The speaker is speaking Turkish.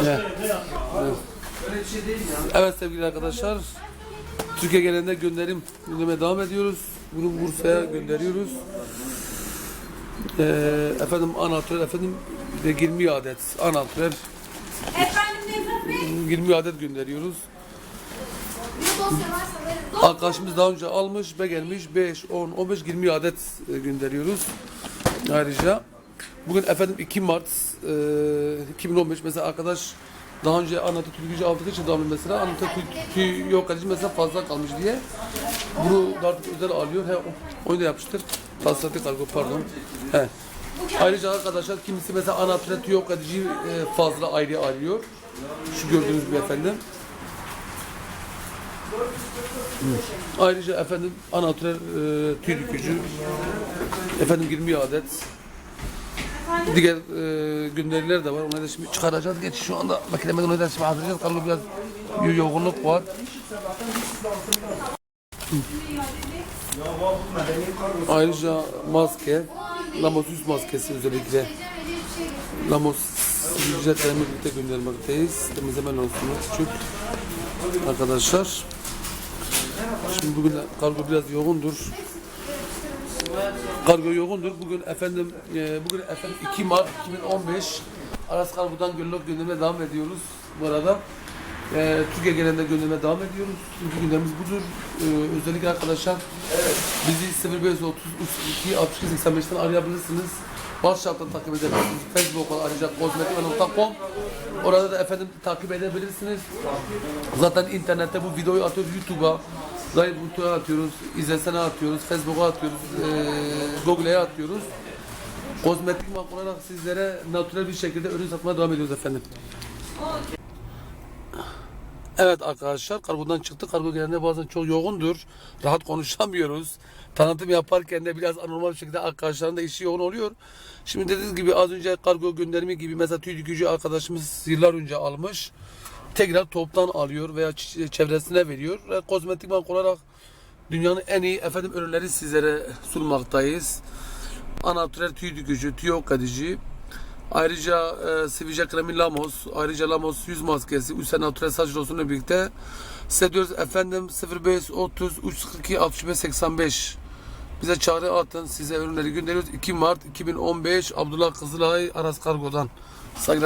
Evet. Evet sevgili arkadaşlar. Türkiye genelinde gönderim göndermeye devam ediyoruz. Bunu Bursa'ya gönderiyoruz. Ee, efendim anahtar efendim de 20 adet anahtar Efendim Nevzat Bey. 20 adet gönderiyoruz. Arkadaşımız daha önce almış ve gelmiş 5, 10, 15, 20 adet e, gönderiyoruz. Ayrıca bugün efendim 2 Mart e, 2015 mesela arkadaş daha önce tülgücü aldığı için damlı mesela anlatı tülgü yok kardeşim mesela fazla kalmış diye bunu artık özel alıyor. He, onu da yapmıştır. Tasarruflu kargo pardon. He. Ayrıca arkadaşlar kimisi mesela anahtar tüy yok edici e, fazla ayrı alıyor. Şu gördüğünüz gibi efendim. Ayrıca efendim anahtar e, tüy efendim 20 adet diğer e, gönderiler de var. Onları da şimdi çıkaracağız. Geç şu anda makinemden onları da şimdi hazırlayacağız. Kalın biraz yo- yoğunluk var. Ayrıca maske, Lamos yüz maskesi özellikle Lamos ücretlerini birlikte göndermekteyiz. Temizlemen olsun küçük arkadaşlar. Şimdi bugün kargo biraz yoğundur. Kargo yoğundur. Bugün efendim e, bugün efendim 2 Mart 2015 Aras Kargo'dan gönüllü göndermeye devam ediyoruz. Bu arada e, Türkiye genelinde göndermeye devam ediyoruz. Çünkü gündemimiz budur. E, özellikle arkadaşlar bizi 0530 32 62 85'ten arayabilirsiniz. WhatsApp'tan takip edebilirsiniz. Facebook'tan ayrıca kozmetik.com Orada da efendim takip edebilirsiniz. Zaten internette bu videoyu atıyoruz YouTube'a. Zayıf Bulutu'ya atıyoruz, izlesene atıyoruz, Facebook'a atıyoruz, eee Google'e atıyoruz. Kozmetik marka olarak sizlere natürel bir şekilde ürün satmaya devam ediyoruz efendim. Evet arkadaşlar kargodan çıktı. Kargo gelende bazen çok yoğundur. Rahat konuşamıyoruz. Tanıtım yaparken de biraz anormal bir şekilde arkadaşların da işi yoğun oluyor. Şimdi dediğiniz gibi az önce kargo gönderimi gibi mesela tüy dikücü arkadaşımız yıllar önce almış. Tekrar toptan alıyor veya çevresine veriyor. Ve kozmetik bank olarak dünyanın en iyi efendim ürünleri sizlere sunmaktayız. Anatürel tüy dikücü, tüy yok Ayrıca e, sivilce kremi Lamos, ayrıca Lamos yüz maskesi, Üsen Natürel saç losyonuyla birlikte size diyoruz efendim 0530 342 65 85 bize çağrı atın size ürünleri gönderiyoruz 2 Mart 2015 Abdullah Kızılay Aras Kargo'dan. Saygılar.